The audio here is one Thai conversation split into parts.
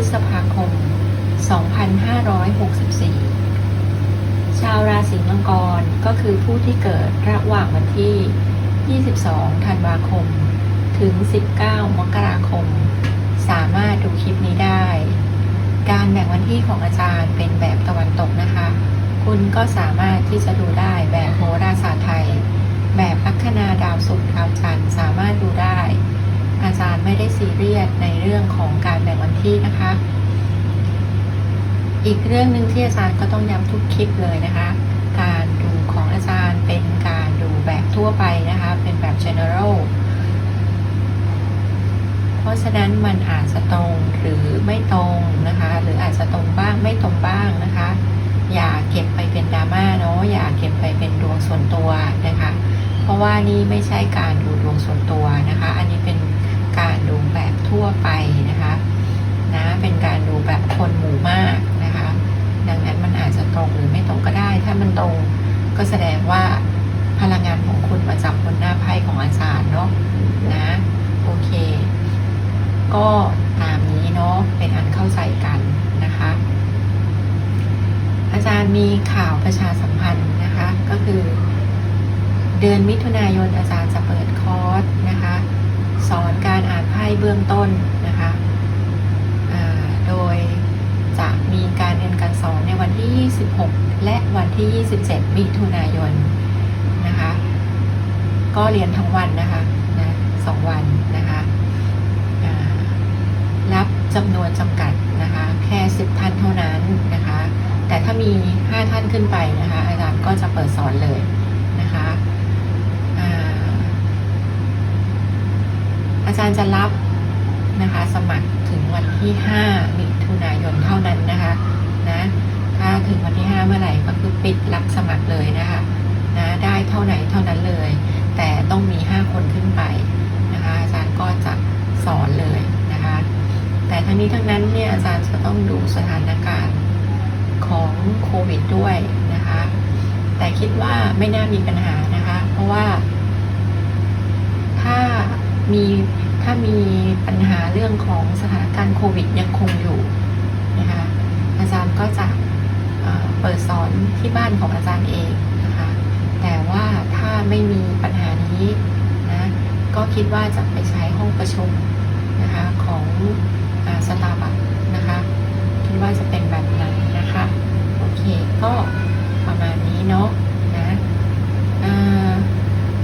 ฤษภาคม 2564 ชาวราศีมังกรก็คือผู้ที่เกิดระหว่างวันที่ 22 ธันวาคม ถึง 19 มกราคม สามารถดูคลิปนี้ได้ การแบ่งวันที่ของอาจารย์เป็นแบบตะวันตกนะคะ คุณก็สามารถที่จะดูได้แบบโหราศาสตร์ไทย แบบลัคนาดาวศุกร์ดาวจันทร์สามารถดูได้ อาจารย์ไม่ได้ซีเรียสในเรื่องของการแบ่งวันที่นะคะ อีกเรื่องหนึ่งที่อาจารย์ก็ต้องย้ำทุกคลิปเลยนะคะ การดูของอาจารย์เป็นการดูแบบทั่วไปนะคะ เป็นแบบ general เพราะฉะนั้นมันอาจจะตรงหรือไม่ตรงนะคะ หรืออาจจะตรงบ้างไม่ตรงบ้างนะคะ อย่าเก็บไปเป็นดราม่าเนาะอย่าเก็บไปเป็นดวงส่วนตัวนะคะ เพราะว่านี่ไม่ใช่การดูดวงส่วนตัวนะคะ อันนี้เป็น การดูแบบทั่วไปนะคะนะเป็นการดูแบบคนหมู่มากนะคะ ดังนั้นมันอาจจะตรงหรือไม่ตรงก็ได้ ถ้ามันตรงก็แสดงว่าพลังงานของคุณมาจากบนหน้าไพ่ของอาจารย์เนาะนะโอเค ก็ตามนี้เนาะเป็นอันเข้าใจกันนะคะ อาจารย์มีข่าวประชาสัมพันธ์นะคะก็คือ เดือนมิถุนายนอาจารย์จะเปิดคอร์สนะคะ สอนการอ่านไพ่เบื้องต้นนะคะโดยจะมีการเรียนการสอนในวันที่ 26 และวันที่ 27 มิถุนายนนะคะ ก็เรียนทั้งวันนะคะนะสองวันนะคะรับจำนวนจำกัดนะคะ แค่ 10 ท่านเท่านั้นนะคะ แต่ถ้ามี 5 ท่านขึ้นไปนะคะ อาจารย์ก็จะเปิดสอนเลยนะคะอ่า อาจารย์จะรับนะคะสมัครถึงวันที่ 5 มิถุนายนเท่านั้นนะคะนะถ้าถึงวันที่ 5 เมื่อไหร่ก็คือปิดรับสมัครเลยนะคะนะได้เท่าไหนเท่านั้นเลย แต่ต้องมี 5 คนขึ้นไปนะคะอาจารย์ก็จะสอนเลยนะคะ แต่ทั้งนี้ทั้งนั้นเนี่ยอาจารย์จะต้องดูสถานการณ์ของโควิดด้วยนะคะ แต่คิดว่าไม่น่ามีปัญหานะคะ เพราะว่าถ้า มีถ้ามีปัญหาเรื่องของสถานการณ์โควิดยังคงอยู่นะคะอาจารย์ก็จะเเปิดสอนที่บ้านของอาจารย์เองนะคะแต่ว่าถ้าไม่มีปัญหานี้นะก็คิดว่าจะไปใช้ห้องประชุมนะคะของสตาร์บัคนะคะ คิดว่าจะเป็นแบบนั้นนะคะ โอเค ก็ประมาณนี้เนาะนะอ่า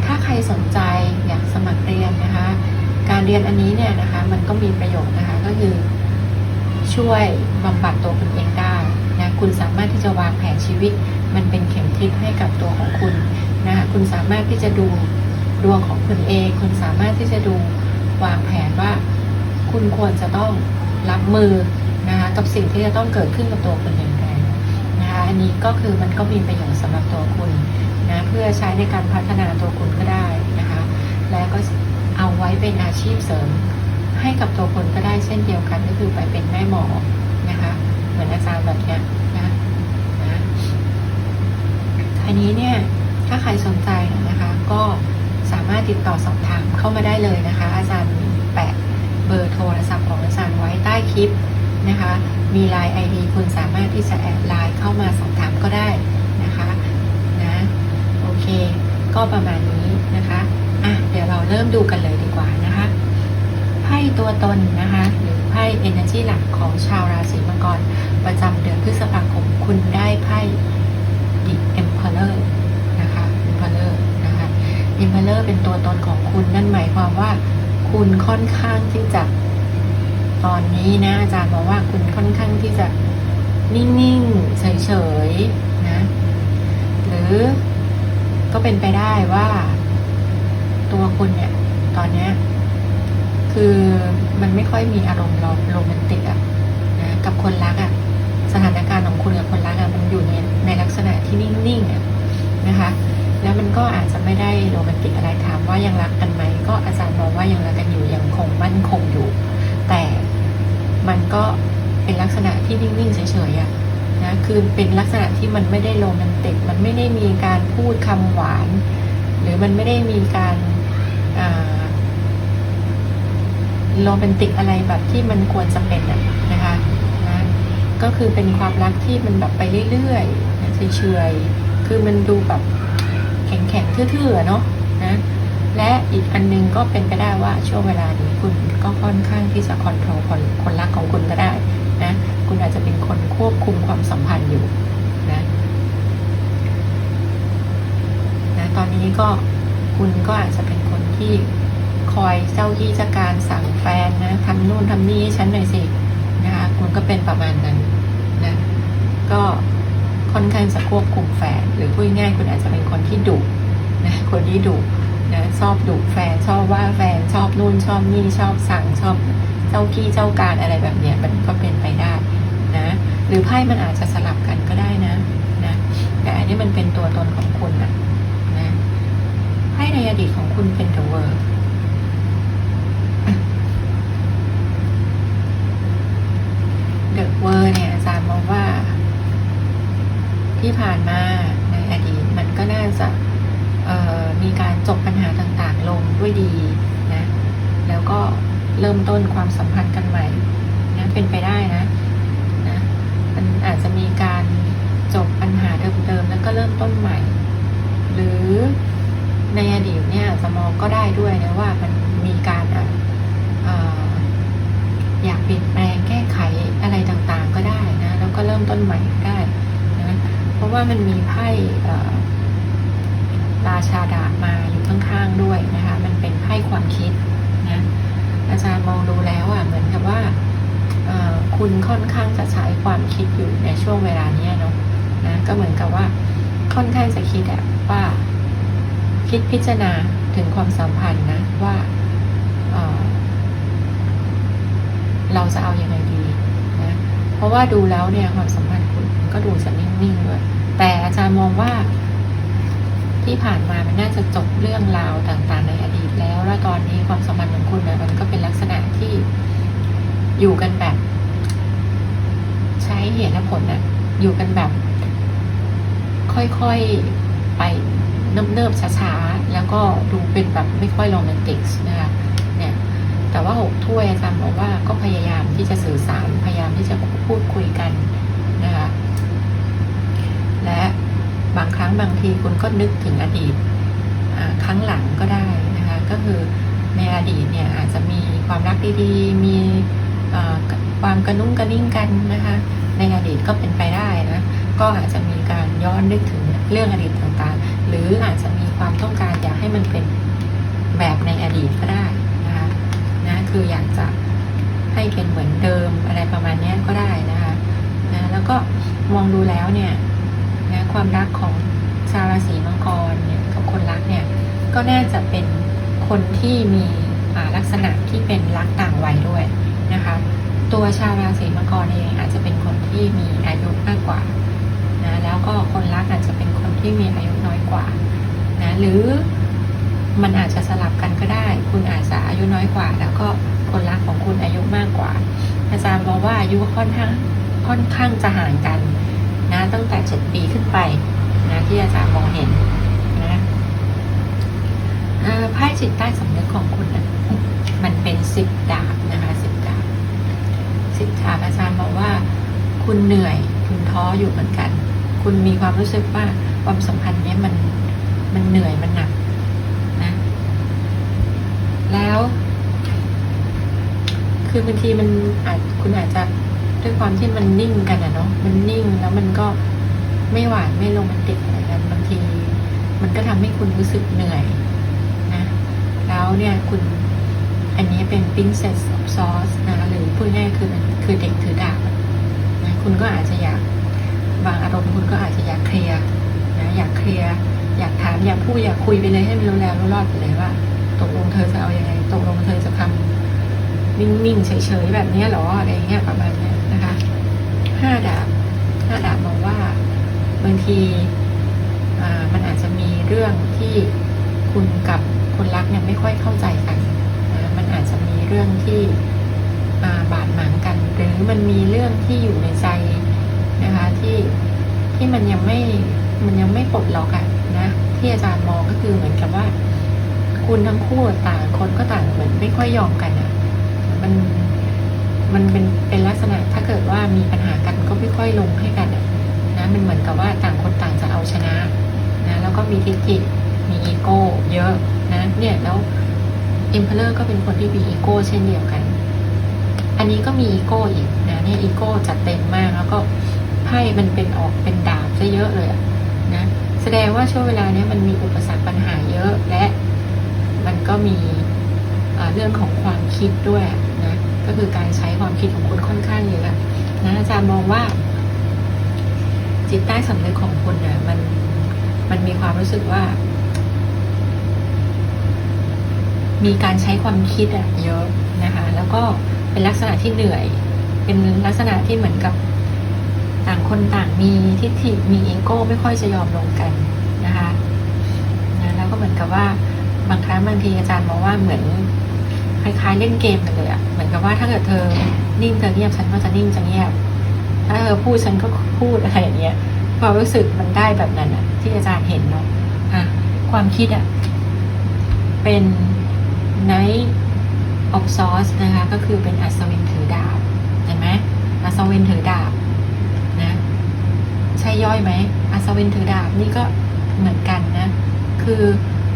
ถ้าใครสนใจอยากสมัครเรียนนะคะ การเรียนอันนี้เนี่ยนะคะ มันก็มีประโยชน์นะคะ ก็คือ ช่วยบำบัดตัวคุณเองได้นะคุณสามารถที่จะวางแผนชีวิต มันเป็นเข็มทิศให้กับตัวของคุณนะคะคุณสามารถที่จะดูดวงของคุณเอง คุณสามารถที่จะดูวางแผนว่า คุณควรจะต้องรับมือนะคะกับสิ่งที่จะต้องเกิดขึ้นกับตัวคุณอย่างไรนะคะอันนี้ก็คือมันก็มีประโยชน์สำหรับตัวคุณนะเพื่อใช้ในการพัฒนาตัวคุณก็ได้นะคะและก็เอาไว้เป็นอาชีพเสริม ให้กับตัวคนก็ได้เช่นเดียวกันก็คือไปเป็นแม่หมอนะคะ เหมือนอาจารย์แบบเนี้ยนะนะอันนี้เนี่ยถ้าใครสนใจนะคะ ก็สามารถติดต่อสอบถามเข้ามาได้เลยนะคะ อาจารย์แปะเบอร์โทรศัพท์ของอาจารย์ไว้ใต้คลิปนะคะ มีไลน์ ID คุณสามารถที่จะแอดไลน์เข้ามาสอบถามก็ได้นะคะนะโอเค ก็ประมาณนี้นะคะอะเดี๋ยวเราเริ่มดูกันเลยดีกว่า พ่ตัวตนนะคะหรือไพ่ Energy หลักของชาวราศีมังกร ประจำเดือนพฤษภาคมคุณได้ไพ่ The Emperor นะคะ Emperor นะคะ Emperor เป็นตัวตนของคุณนั่นหมายความว่า คุณค่อนข้างที่จะตอนนี้นะอาจารย์บอกว่าคุณค่อนข้างที่จะนิ่งๆเฉยๆนะหรือก็เป็นไปได้ว่า ตัวคุณเนี่ย ตอนเนี้ย คือมันไม่ค่อยมีอารมณ์โรแมนติกอะนะกับคนรักอะสถานการณ์ของคุณกับคนรักอะมันอยู่ในในลักษณะที่นิ่งๆอะนะคะ แล้วมันก็อาจจะไม่ได้โรแมนติกอะไรถามว่ายังรักกันไหมก็อาจารย์มองว่ายังรักกันอยู่ยังคงมั่นคงอยู่ แต่มันก็เป็นลักษณะที่นิ่งๆเฉยๆอะนะคือเป็นลักษณะที่มันไม่ได้โรแมนติกมันไม่ได้มีการพูดคำหวาน หรือมันไม่ได้มีการอ่า โรแมนติกอะไรแบบที่มันควรจะเป็นอะนะคะนะก็คือเป็นความรักที่มันแบบไปเรื่อยๆเฉยๆคือมันดูแบบแข็งๆทื่อๆเนาะนะและอีกอันนึงก็เป็นไปได้ว่าช่วงเวลานี้คุณก็ค่อนข้างที่จะคอนโทรลคนคนรักของคุณก็ได้นะคุณอาจจะเป็นคนควบคุมความสัมพันธ์อยู่นะนะตอนนี้ก็คุณก็อาจจะเป็นคนที่ คอยเจ้าที่จะการสั่งแฟนนะทำนู่นทำนี่ฉันหน่อยสินะคะคุณก็เป็นประมาณนั้นนะก็ค่อนข้างจะควบคุมแฟน หรือพูดง่ายๆคุณอาจจะเป็นคนที่ดุนะคนที่ดุนะชอบดุแฟนชอบว่าแฟนชอบนู่นชอบนี่ชอบสั่งชอบเจ้ากี้เจ้าการอะไรแบบเนี้ยมันก็เป็นไปได้นะหรือไพ่มันอาจจะสลับกันก็ได้นะนะแต่อันนี้มันเป็นตัวตนของคุณนะนะไพ่ในอดีตของคุณเป็น the world เดอะเวอร์เนี่ยอาจารย์มองว่า ที่ผ่านมาในอดีตมันก็น่าจะมีการจบปัญหาต่างๆ ลงด้วยดีนะแล้วก็เริ่มต้นความสัมพันธ์กันใหม่นะเป็นไปได้นะนะมันอาจจะมีการจบปัญหาเดิมๆแล้วก็เริ่มต้นใหม่ หรือในอดีตเนี่ยอาจะมองก็ได้ด้วยนะว่ามันมีการอยากเปลี่ยนแปลงแก้ไขอะไรต่างๆก็ได้นะแล้วก็เริ่มต้นใหม่ได้ ราะว่ามันมีไพ่ราชาดาบมาอยู่ข้างๆด้วยนะคะ มันเป็นไพ่ความคิดนะอาจารย์มองดูแล้วอะเหมือนกับว่าคุณค่อนข้างจะใช้ความคิดอยู่ในช่วงเวลานี้เนาะนะก็เหมือนกับว่าค่อนข้างจะคิดอะว่า คิดพิจารณาถึงความสัมพันธ์นะว่าเเราจะเอาอยัางไง ราะว่าดูแล้วเนี่ยความสัมพันธ์คุณก็ดูจะนิ่งๆด้วย แต่อาจารย์มองว่า ที่ผ่านมามันน่าจะจบเรื่องราวต่างๆ ในอดีตแล้ว แล้วตอนนี้ความสัมพันธ์ของคุณเนี่ยมันก็เป็นลักษณะที่อยู่กันแบบ ใช้เหตุและผลน่ะอยู่กันแบบ ค่อยๆไปเนิบๆช้าๆ แล้วก็ดูเป็นแบบไม่ค่อยโรแมนติกนะคะ แต่ว่าหกถ้วยอาจารย์บอกว่าก็พยายามที่จะสื่อสารพยายามที่จะพูดคุยกันนะคะและบางครั้งบางทีคุณก็นึกถึงอดีตครั้งหลังก็ได้นะคะก็คือในอดีตเนี่ยอาจจะมีความรักดีๆ มีความกระนุ่งกระนิ่งกันนะคะในอดีตก็เป็นไปได้นะก็อาจจะมีการย้อนนึกถึงเรื่องอดีตต่างๆ หรืออาจจะมีความต้องการอยากให้มันเป็นแบบในอดีตก็ได้ นะคืออยากจะให้เป็นเหมือนเดิมอะไรประมาณนี้ก็ได้นะคะนะแล้วก็มองดูแล้วเนี่ยนะความรักของชาวราศีมังกรเนี่ยกับคนรักเนี่ยก็น่าจะเป็นคนที่มีลักษณะที่เป็นรักต่างวัยด้วยนะคะตัวชาวราศีมังกรเองอาจจะเป็นคนที่มีอายุมากกว่านะแล้วก็คนรักอาจจะเป็นคนที่มีอายุน้อยกว่านะหรือ มันอาจจะสลับกันก็ได้ คุณอาจจะอายุน้อยกว่า แล้วก็คนรักของคุณอายุมากกว่า อาจารย์บอกว่าอายุค่อนข้างค่อนข้างจะห่างกันนะตั้งแต่เจ็ดปีขึ้นไปนะที่อาจารย์มองเห็นนะไพ่จิตใต้สำนึกของคุณนะมันเป็นสิบดาบนะคะสิบดาบสิทธาอาจารย์บอกว่า คุณเหนื่อย คุณท้ออยู่เหมือนกัน คุณมีความรู้สึกว่าความสัมพันธ์นี้มันมันเหนื่อยมันหนัก แล้ว คือบางทีมันอาจคุณอาจจะด้วยความที่มันนิ่งกันอะเนาะมันนิ่งแล้วมันก็ไม่หวานไม่โรแมนติกอะไรกันบางที มันก็ทำให้คุณรู้สึกเหนื่อยนะ แล้วเนี่ยคุณอันนี้เป็น princess of sauce นะหรือพูดง่ายคือคือเด็กถือดาบนะคุณก็อาจจะอยากบางอารมณ์คุณก็อาจจะอยากเคลียร์นะอยากเคลียร์อยากถามอยากพูดอยากคุยไปเลยให้มันรู้แล้วรู้รอดไปเลยว่า ตกลงเธอจะเอาอยัางไงตกลงเธอจะทำนิ่งๆเฉยๆแบบนี้หรออะไรเงี้ยประมาณนี้นะคะห้าดาบห้าดาบมองว่าบางทีมันอาจจะมีเรื่องที่คุณกับคนรักเนี่ยไม่ค่อยเข้าใจกันนะมันอาจจะมีเรื่องที่อ่าบาดหมางกัน หรือมันมีเรื่องที่อยู่ในใจนะคะที่ที่มันยังไม่มันยังไม่ปลดล็อกอะนะที่อาจารย์มองก็คือเหมือนกับว่า คุณทั้งคู่ต่างคนก็ต่างเหมือนไม่ค่อยยอมกันอะ มันมันเป็นเป็นลักษณะถ้าเกิดว่ามีปัญหากันก็ไม่ค่อยลงให้กันอะนะมันเหมือนกับว่าต่างคนต่างจะเอาชนะนะแล้วก็มีทิฏฐิมีอีโก้เยอะนะเนี่ยแล้วอิมเพลอร์ก็เป็นคนที่มีอีโก้เช่นเดียวกัน อันนี้ก็มีอีโก้อีกนะเนี่ยอีโก้จัดเต็มมากแล้วก็ไพ่มันเป็นออกเป็นดาบซะเยอะเลยอะนะแสดงว่าช่วงเวลานี้มันมีอุปสรรคปัญหาเยอะและ มันก็มีเรื่องของความคิดด้วยนะก็คือการใช้ความคิดของคุณค่อนข้างเยอะนะอาจารย์มองว่า จิตใต้สำนึกของคุณเนี่ยมันมันมีความรู้สึกว่า มีการใช้ความคิดอะเยอะนะคะ แล้วก็เป็นลักษณะที่เหนื่อย เป็นลักษณะที่เหมือนกับต่างคนต่างมีทิฏฐิมีอีโก้ไม่ค่อยจะยอมลงกันนะคะนะแล้วก็เหมือนกับว่า บางครั้งบางทีอาจารย์มองว่าเหมือนคล้ายๆเล่นเกมกันเลยอะเหมือนกับว่าถ้าเกิดเธอนิ่งเธอเงียบฉันก็จะนิ่งจะเงียบ ถ้าเธอพูดฉันก็พูดอะไรอย่างเงี้ยความรู้สึกมันได้แบบนั้นอะที่อาจารย์เห็นเนาะอะความคิดอะเป็น Knight of Swords นะคะก็คือเป็นอัศวินถือดาบเห็นไหมอัศวินถือดาบนะใช่ย่อยไหมอัศวินถือดาบนี่ก็เหมือนกันนะ คือ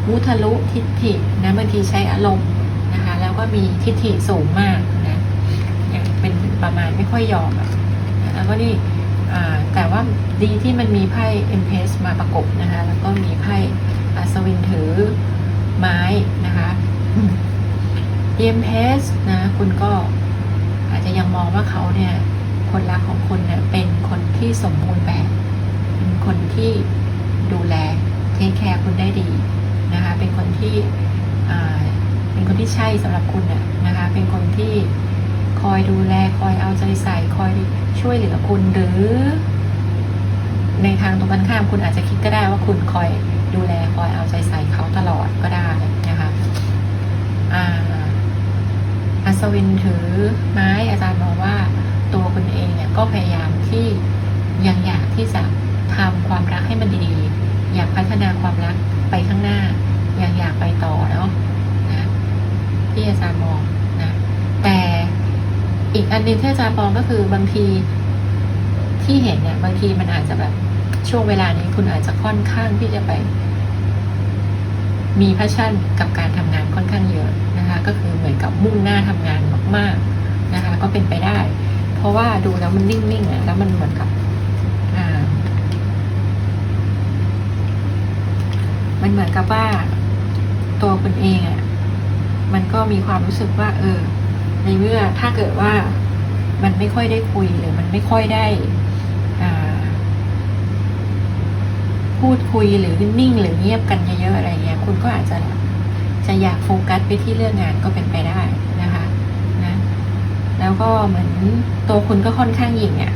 มุทะลุทิฏฐินะบางทีใช้อารมณ์นะคะ แล้วก็มีทิฏฐิสูงมากนะอย่างเป็นประมาณไม่ค่อยยอมอะนะแล้วก็นี่แต่ว่าดีที่มันมีไพ่เอ็มเพสมาประกบนะคะ แล้วก็มีไพ่อัศวินถือไม้นะคะ EMS นะคุณก็อาจจะยังมองว่าเขาเนี่ยคนรักของคุณเนี่ยเป็นคนที่สมบูรณ์แบบ เป็นคนที่ดูแลเทคแคร์คุณได้ดี นะคะ เป็นคนที่เป็นคนที่ใช่สำหรับคุณน่ะนะคะ เป็นคนที่คอยดูแลคอยเอาใจใส่คอยช่วยเหลือคุณหรือ ในทางตรงกันข้ามคุณอาจจะคิดก็ได้ว่าคุณคอยดูแลคอยเอาใจใส่เขาตลอดก็ได้นะคะอัศวินถือไม้อาจารย์มองว่าตัวคุณเองเนี่ยก็พยายามที่ยังอยากที่จะทำความรักให้มันดี อยากพัฒนาความรัก ไปข้างหน้า ยังอยากไปต่อเนาะนะที่อาจารย์มองนะแต่อีกอันหนึงที่อาจารย์มองก็คือบางทีที่เห็นเนี่ยบางทีมันอาจจะแบบช่วงเวลานี้คุณอาจจะค่อนข้างที่จะไป มีแพชชั่นกับการทำงานค่อนข้างเยอะนะคะ ก็คือเหมือนกับมุ่งหน้าทำงานมาก ๆนะคะ ก็เป็นไปได้ เพราะว่าดูแล้วมันนิ่งๆอะแล้วมันเหมือนกับ อ่า มันเหมือนกับว่าตัวคุณเองอะมันก็มีความรู้สึกว่า เออ ในเมื่อถ้าเกิดว่ามันไม่ค่อยได้คุยหรือมันไม่ค่อยได้พูดคุยหรือนิ่งหรือเงียบกันเยอะๆอะไรเงี้ย คุณก็อาจจะจะอยากโฟกัสไปที่เรื่องงานก็เป็นไปได้นะคะนะแล้วก็เหมือนตัวคุณก็ค่อนข้างยิงอะ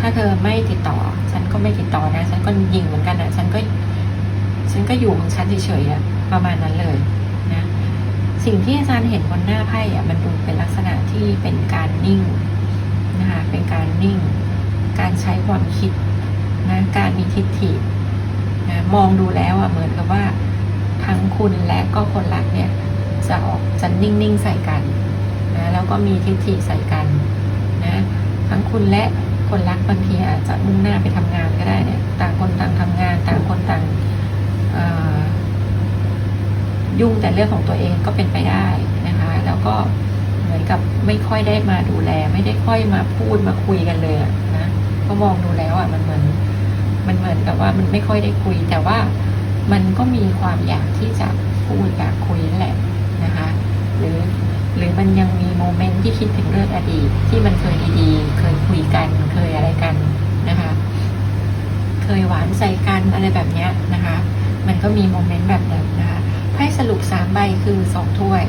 ถ้าเธอไม่ติดต่อ ฉันก็ไม่ติดต่อนะ ฉันก็ยิงเหมือนกันอะ ฉันก็ ฉันก็อยู่ของฉันเฉยๆประมาณนั้นเลยนะสิ่งที่อาจารย์เห็นบนหน้าไพ่อะมันดูเป็นลักษณะที่เป็นการนิ่งนะคะเป็นการนิ่ง การใช้ความคิดนะการมีทิฏฐินะมองดูแล้วอะเหมือนกับว่า ทั้งคุณและก็คนรักเนี่ยจะออกจะนิ่งๆใส่กันนะแล้วก็มีทิฏฐิใส่กันนะทั้งคุณและคนรักบางทีอาจจะมุ่งหน้าไปทำงานก็ได้เนี่ยต่างคนต่างทำงานต่างคนต่าง ยุ่งแต่เรื่องของตัวเองก็เป็นไปได้นะคะ แล้วก็เหมือนกับไม่ค่อยได้มาดูแล ไม่ได้ค่อยมาพูดมาคุยกันเลยนะก็มองดูแล้วอะมันเหมือน มันเหมือนกับว่ามันไม่ค่อยได้คุย แต่ว่ามันก็มีความอยากที่จะพูดอยากคุยนั่นแหละนะคะ หรือหรือมันยังมีโมเมนต์ที่คิดถึงเรื่องอดีต ที่มันเคยดีๆ เคยคุยกันเคยอะไรกันนะคะ เคยหวานใส่กันอะไรแบบเนี้ยนะคะ มันก็มีโมเมนต์แบบนั้นนะคะไพ่สรุปสามใบคือสองถ้วย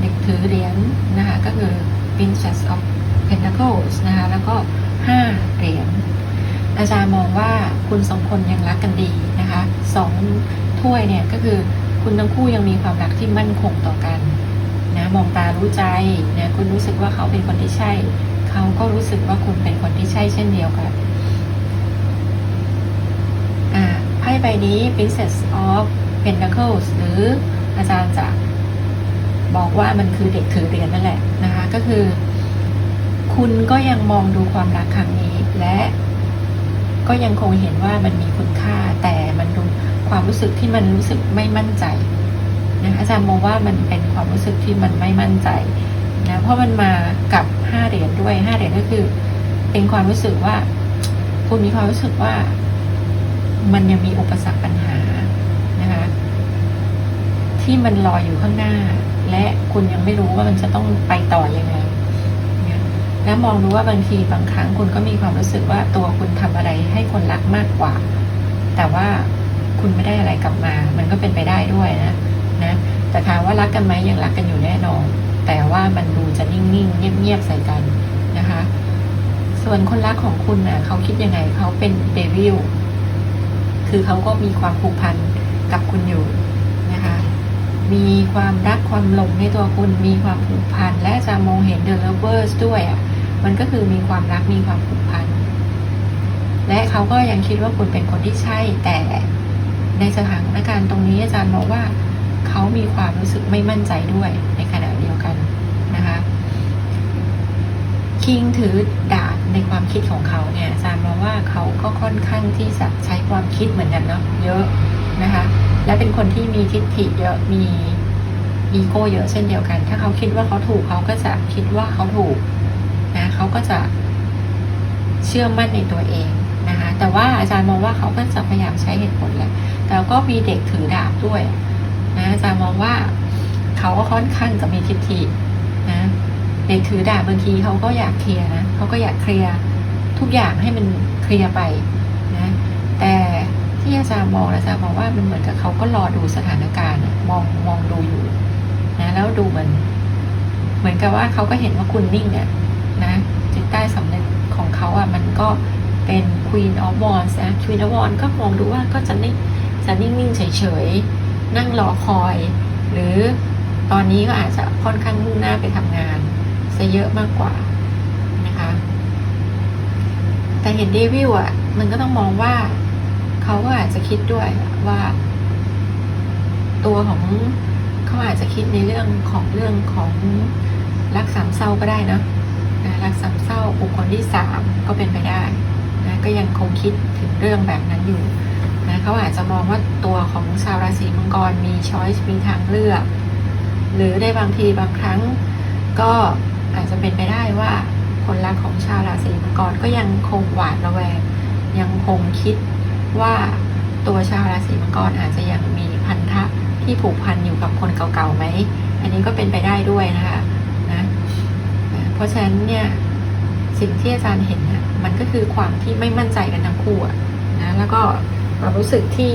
เด็กถือเหรียญนะคะก็คือ Princess of Pentacles นะคะแล้วก็ห้าเหรียญอาจารย์มองว่าคุณสองคนยังรักกันดีนะคะสองถ้วยเนี่ยก็คือคุณทั้งคู่ยังมีความรักที่มั่นคงต่อกันนะมองตารู้ใจนะคุณรู้สึกว่าเขาเป็นคนที่ใช่ เขาก็รู้สึกว่าคุณเป็นคนที่ใช่เช่นเดียวกันอ่าไพ่ใบนี้ Princess of Pentacles หรืออาจารย์จะบอกว่ามันคือเด็กถือเหรียญนั่นแหละนะคะ ก็คือ คุณก็ยังมองดูความรักครั้งนี้ และก็ยังคงเห็นว่ามันมีคุณค่า แต่มันดูความรู้สึกที่มันรู้สึกไม่มั่นใจนะคะอาจารย์มองว่ามันเป็นความรู้สึกที่มันไม่มั่นใจนะเพราะมันมากับห้าเหรียญด้วยห้าเหรียญก็คือ เป็นความรู้สึกว่า คุณมีความรู้สึกว่า มันยังมีอุปสรรคปัญหานะคะที่มันรออยู่ข้างหน้า และคุณยังไม่รู้ว่ามันจะต้องไปต่อยังไงเนี่ยแล้วมองดูว่าบางทีบางครั้งคุณก็มีความรู้สึกว่าตัวคุณทำอะไรให้คนรักมากกว่า แต่ว่าคุณไม่ได้อะไรกลับมา มันก็เป็นไปได้ด้วยนะนะแต่ถามว่ารักกันไหมยังรักกันอยู่แน่นอน แต่ว่ามันดูจะนิ่งๆ เงียบๆ ใส่กันนะคะ ส่วนคนรักของคุณนะ่ะเขาคิดยังไงเขาเป็นเดวิล คือเขาก็มีความผูกพันกับคุณอยู่นะคะ มีความรักความหลงในตัวคุณมีความผูกพันและจะมองเห็น The Lovers ด้วยอะมันก็คือมีความรักมีความผูกพันและเขาก็ยังคิดว่าคุณเป็นคนที่ใช่แต่ในสถานการณ์ตรงนี้อาจารย์มองว่าเขามีความรู้สึกไม่มั่นใจด้วยในขณะเดียวกันนะคะคิงถือดาบ ในความคิดของเขาเนี่ยอาจารย์มองว่าเขาก็ค่อนข้างที่จะใช้ความคิดเหมือนกันเนาะเยอะนะคะ และเป็นคนที่มีทิฏฐิเยอะมีอีโก้เยอะเช่นเดียวกัน ถ้าเขาคิดว่าเขาถูกเขาก็จะคิดว่าเขาถูกนะเขาก็จะเชื่อมั่นในตัวเองนะคะ แต่ว่าอาจารย์มองว่าเขาก็จะพยายามใช้เหตุผลแหละแต่ก็มีเด็กถือดาบด้วยนะอาจารย์มองว่าเขาก็ค่อนข้างจะมีทิฏฐินะ เด็กถือดาบบางทีเขาก็อยากเคลียร์นะเขาก็อยากเคลียร์ทุกอย่างให้มันเคลียร์ไปนะแต่ที่อาจารย์มองอาจารย์มองว่ามันเหมือนกับเขาก็รอดูสถานการณ์มองมองดูอยู่นะแล้วดูเหมือนเหมือนกับว่าเขาก็เห็นว่าคุณนิ่งเนี่ยนะจิตใต้สำนึกของเขาอะมันก็เป็น Queen of Wands นะ Queen of Wands ก็มองดูว่าก็จะนิ่งจะนิ่งๆเฉยๆนั่งรอคอย หรือตอนนี้ก็อาจจะค่อนข้างมุ่งหน้าไปทำงาน ซะเยอะมากกว่านะคะ แต่เห็นเดวิลอะ มันก็ต้องมองว่าเขาก็อาจจะคิดด้วยว่า ตัวของเขาอาจจะคิดในเรื่องของเรื่องของรักสามเศร้าก็ได้นะนะรักสามเศร้าบุคคลที่สามก็เป็นไปได้นะก็ยังคงคิดถึงเรื่องแบบนั้นอยู่นะเขาอาจจะมองว่าตัวของชาวราศีมังกรมีช้อยส์มีทางเลือก หรือได้บางทีบางครั้งก็ อาจจะเป็นไปได้ว่าคนรักของชาวราศีมังกรก็ยังคงหวาดระแวง ยังคงคิดว่าตัวชาวราศีมังกรอาจจะยังมีพันธะที่ผูกพันอยู่กับคนเก่าๆไหม อันนี้ก็เป็นไปได้ด้วยนะคะนะเพราะฉะนั้นเนี่ยสิ่งที่อาจารย์เห็นนะมันก็คือความที่ไม่มั่นใจกันทั้งคู่นะแล้วก็ความรู้สึกที่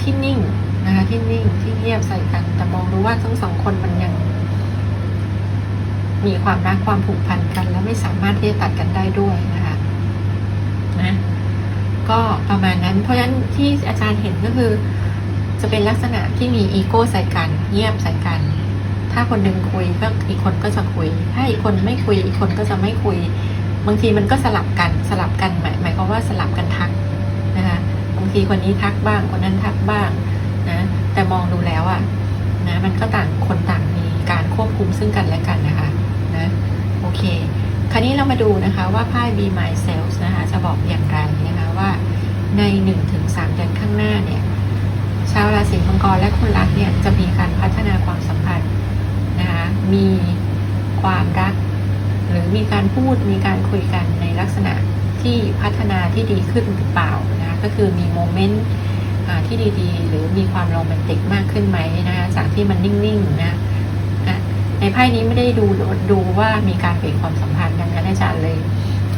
ที่นิ่งนะคะที่นิ่งที่เงียบใส่กัน แต่มองดูว่าทั้งสองคนมันยัง มีความรักความผูกพันกัน และไม่สามารถที่จะตัดกันได้ด้วยนะคะนะก็ประมาณนั้น เพราะฉะนั้นที่อาจารย์เห็นก็คือ จะเป็นลักษณะที่มีอีโก้ใส่กันเงียบใส่กัน ถ้าคนหนึ่งคุยก็อีกคนก็จะคุย ถ้าอีกคนไม่คุย อีกคนก็จะไม่คุย บางทีมันก็สลับกันสลับกันหมายหมายความว่าสลับกันทักนะคะบางทีคนนี้ทักบ้าง คนนั้นทักบ้างนะแต่มองดูแล้วอะนะมันก็ต่างคนต่างมีการควบคุมซึ่งกันและกันนะคะ นะโอเค คราวนี้เรามาดูนะคะว่าไพ่ B Myself นะคะจะบอกอย่างไรนะคะว่าใน 1-3 เดือนข้างหน้าเนี่ยชาวราศีมังกรและคนรักเนี่ยจะมีการพัฒนาความสัมพันธ์นะคะมีความรัก หรือมีการพูดมีการคุยกันในลักษณะที่พัฒนาที่ดีขึ้นหรือเปล่านะคะก็คือมีโมเมนต์ที่ดีๆ หรือมีความโรแมนติกมากขึ้นไหมนะคะจากที่มันนิ่งๆนะะ ในไพ่นี้ไม่ได้ดูดูว่ามีการเปลี่ยนความสัมพันธ์ดังนั้นอาจารย์เลย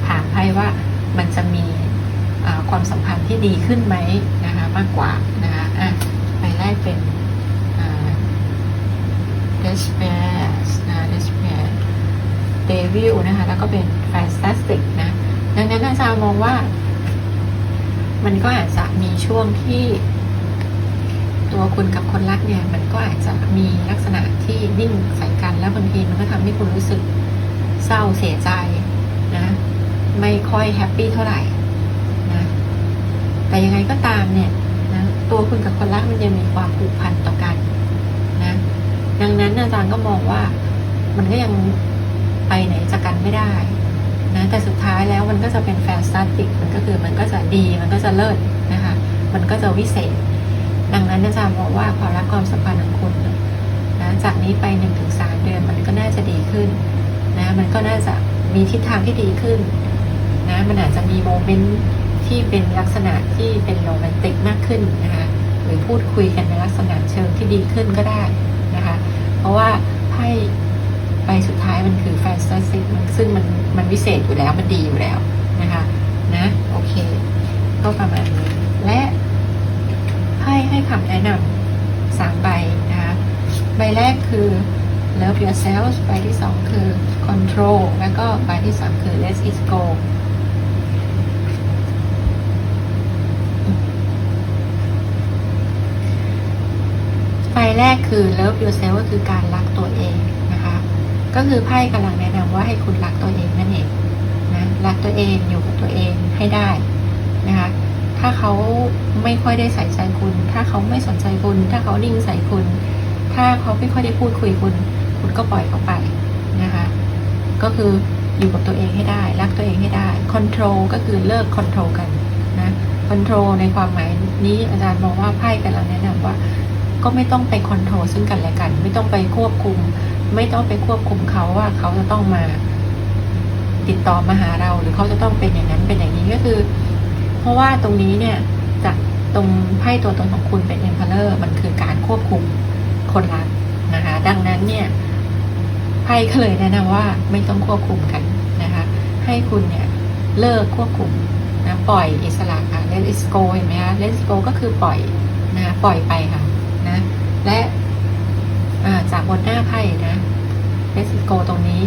ถามไพ่ว่ามันจะมีความสัมพันธ์ที่ดีขึ้นไหมนะคะมากกว่านะคะอะไปแรกเป็น despair นะ despair เดวิลนะคะแล้วก็เป็น fantastic นะดังนั้นอาจารย์มองว่า มันก็อาจจะมีช่วงที่ ตัวคุณกับคนรักเนี่ยมันก็อาจจะมีลักษณะที่นิ่งใส่กันแล้วบางทีมันก็ทำให้คุณรู้สึกเศร้าเสียใจนะ ไม่ค่อยแฮปปี้เท่าไหร่นะแต่ยังไงก็ตามเนี่ยนะตัวคุณกับคนรักมันยังมีความผูกพันต่อกันนะดังนั้นอาจารย์ก็มองว่ามันก็ยังไปไหนจากกันไม่ได้นะแต่สุดท้ายแล้วมันก็จะเป็นแฟนสตติกมันก็คือมันก็จะดีมันก็จะเลิศนะคะ มันก็จะวิเศษ ดังนั้นอาจารย์มองว่าความรักความสัมพันธ์ของคุณนะจากนี้ไปหนึ่งถึงสามเดือนมันก็น่าจะดีขึ้นนะมันก็น่าจะมีทิศทางที่ดีขึ้นนะมันอาจจะมีโมเมนต์ที่เป็นลักษณะที่เป็นโรแมนติกมากขึ้นนะคะหรือพูดคุยกันในลักษณะเชิงที่ดีขึ้นก็ได้นะคะเพราะว่าไพ่ใบสุดท้ายมันคือแฟนตาซีซึ่งมันมันวิเศษอยู่แล้วมันดีอยู่แล้วนะคะนะโอเคก็ประมาณนี้และ ให้คำแนะนำสามใบนะคะใบแรกคือ love yourself ใบที่สองคือ control แล้วก็ใบที่สามคือ let it go ไฟแรกคือ love yourself ก็คือการรักตัวเองนะคะ ก็คือไพ่กำลังแนะนำว่าให้คุณรักตัวเองนั่นเองนะรักตัวเองอยู่กับตัวเองให้ได้นะคะ ถ้าเขาไม่ค่อยได้ใส่ใจคุณ ถ้าเขาไม่สนใจคุณ ถ้าเขานิ่งใส่คุณ ถ้าเขาไม่ค่อยได้พูดคุยคุณ คุณก็ปล่อยเขาไปนะคะ ก็คืออยู่กับตัวเองให้ได้ รักตัวเองให้ได้ control ก็คือเลิก control กันนะ control ในความหมายนี้อาจารย์มองว่าไพ่กำลังแนะนำว่า ก็ไม่ต้องไปคอนโทรลซึ่งกันและกัน ไม่ต้องไปควบคุม ไม่ต้องไปควบคุมเขาว่าเขาจะต้องมาติดต่อมาหาเรา หรือเขาจะต้องเป็นอย่างนั้นเป็นอย่างนี้ก็คือ ราะว่าตรงนี้เนี่ยจากตรงไพ่ตัวตนของคุณเป็น e m p e r o r มันคือการควบคุมคนรักนะคะ ดังนั้นเนี่ยไพ่ก็เลยแนะนำว่าไม่ต้องควบคุมกันนะคะ ให้คุณเนี่ยเลิกควบคุมนะปล่อยอิสระค่ะ let it go เห็นไหมคะ let it go ก็คือปล่อยนะปล่อยไปค่ะนะและจากบนหน้าไพ่นะ let it go ตรงนี้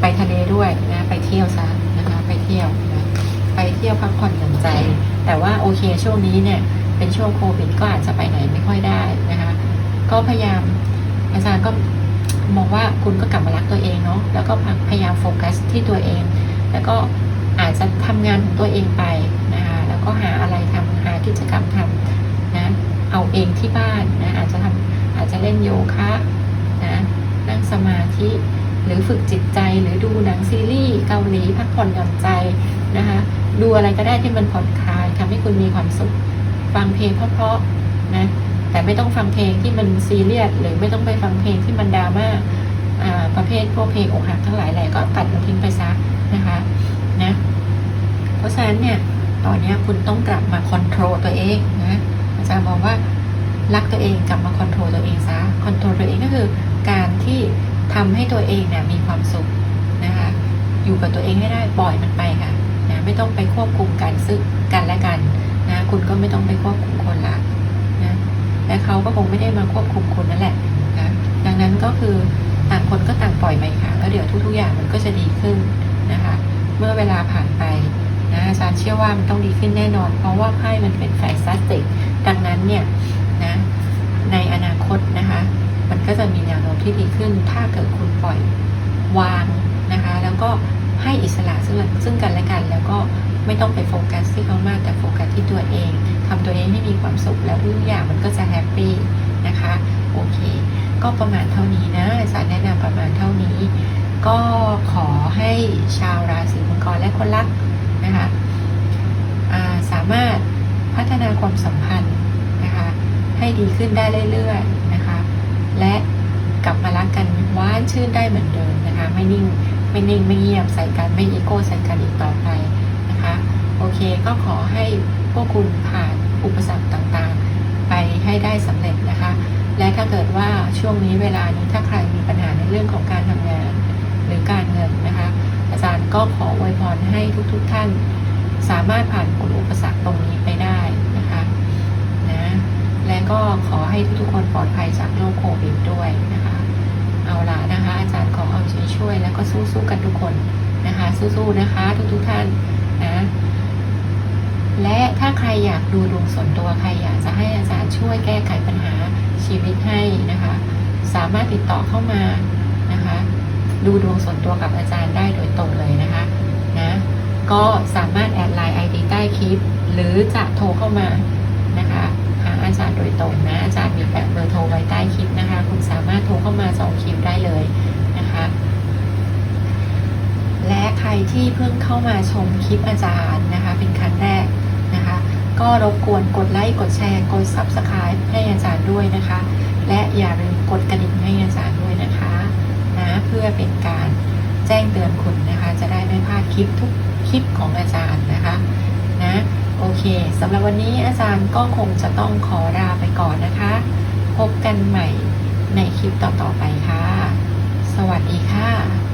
ไปทะเลด้วยนะ ไปเที่ยวซะนะคะไปเที่ยว ที่ยวพักผ่อนหย่อนใจ แต่ว่าโอเคช่วงนี้เนี่ยเป็นช่วงโควิดก็อาจจะไปไหนไม่ค่อยได้นะคะ ก็พยายามอาจารย์ก็มองว่าคุณก็กลับมารักตัวเองเนาะแล้วก็พยายามโฟกัสที่ตัวเอง แล้วก็อาจจะทำงานของตัวเองไปนะคะแล้วก็หาอะไรทำหากิจกรรมทำนะเอาเองที่บ้านนะอาจจะทำอาจจะเล่นโยคะนะนั่งสมาธิ หรือฝึกจิตใจหรือดูหนังซีรีส์เกาหลีพักผ่อนหย่อนใจนะคะดูอะไรก็ได้ที่มันผ่อนคลายทำให้คุณมีความสุขฟังเพลงเพราะๆนะแต่ไม่ต้องฟังเพลงที่มันซีเรียสหรือไม่ต้องไปฟังเพลงที่มันดราม่าอ่าประเภทพวกเพลงอกหักทั้งหลายแหละก็ตัดมันทิ้งไปซะนะคะนะเพราะฉะนั้นเนี่ยตอนนี้คุณต้องกลับมาคอนโทรลตัวเองนะอาจารย์มองว่ารักตัวเองกลับมาคอนโทรลตัวเองซะคอนโทรลตัวเองก็คือการที่ ทำให้ตัวเองเนี่ยมีความสุขนะคะ อยู่กับตัวเองให้ได้ปล่อยมันไปค่ะนะไม่ต้องไปควบคุมกันซึ่งกันและกันนะคุณก็ไม่ต้องไปควบคุมคนละนะและเขาก็คงไม่ได้มาควบคุมคุณนั่นแหละนะดังนั้นก็คือต่างคนก็ต่างปล่อยไปค่ะแล้วเดี๋ยวทุกๆอย่างมันก็จะดีขึ้นนะคะ เมื่อเวลาผ่านไปนะอาจารย์เชื่อว่ามันต้องดีขึ้นแน่นอน เพราะว่าไพ่มันเป็นแฟซัสติกดังนั้นเนี่ยนะในอนาคตนะคะ มันก็จะมีแนวโน้มที่ดีขึ้น ถ้าเกิดคุณปล่อยวางนะคะ แล้วก็ให้อิสระซึ่งซึ่งกันและกัน แล้วก็ไม่ต้องไปโฟกัสที่เขามากแต่โฟกัสที่ตัวเองทำตัวเองให้มีความสุขแล้วทุกอย่างมันก็จะแฮปปี้นะคะโอเค ก็ประมาณเท่านี้นะอาจารย์แนะนำประมาณเท่านี้ ก็ขอให้ชาวราศีมังกรและคนรักนะคะาสามารถพัฒนาความสัมพันธ์นะคะให้ดีขึ้นได้เรื่อยๆ และกลับมารักกันหวานชื่นได้เหมือนเดิมนะคะ ไม่นิ่งไม่นิ่งไม่เงียบใส่กันไม่อีโก้ใส่กันอีกต่อไปนะคะ โอเคก็ขอให้พวกคุณผ่านอุปสรรคต่างๆ ไปให้ได้สำเร็จนะคะ และถ้าเกิดว่าช่วงนี้เวลานี้ถ้าใครมีปัญหาในเรื่องของการทำงานหรือการเงินนะคะ อาจารย์ก็ขออวยพรให้ทุกๆทท่าน สามารถผ่านพ้นอุปสรรคตรงนี้ไปได้ และก็ขอให้ทุกๆคนปลอดภัยจากโรคโควิดด้วยนะคะ เอาละนะคะ อาจารย์ขอเอาใจช่วยแล้วก็สู้ๆกันทุกคนนะคะ สู้ๆนะคะ ทุกๆท่านนะและถ้าใครอยากดูดวงส่วนตัวใครอยากจะให้อาจารย์ช่วยแก้ไขปัญหาชีวิตให้นะคะ สามารถติดต่อเข้ามานะคะ ดูดวงส่วนตัวกับอาจารย์ได้โดยตรงเลยนะคะนะก็สามารถแอดไลน์ไอดีใต้คลิป หรือจะโทรเข้ามานะคะ หาอาจารย์โดยตรงนะอาจารย์มีแปะเบอร์โทรไว้ใต้คลิปนะคะ คุณสามารถโทรเข้ามาจองคิวได้เลยนะคะ และใครที่เพิ่งเข้ามาชมคลิปอาจารย์นะคะ เป็นครั้งแรกนะคะ ก็รบกวนกดไลค์กดแชร์กด Subscribe ให้อาจารย์ด้วยนะคะ และอย่าลืมกดกระดิ่งให้อาจารย์ด้วยนะคะนะเพื่อเป็นการแจ้งเตือนคุณนะคะ จะได้ไม่พลาดคลิปทุกคลิปของอาจารย์นะคะนะ โอเคสำหรับวันนี้อาจารย์ก็คงจะต้องขอลาไปก่อนนะคะ พบกันใหม่ในคลิปต่อๆไปค่ะ สวัสดีค่ะ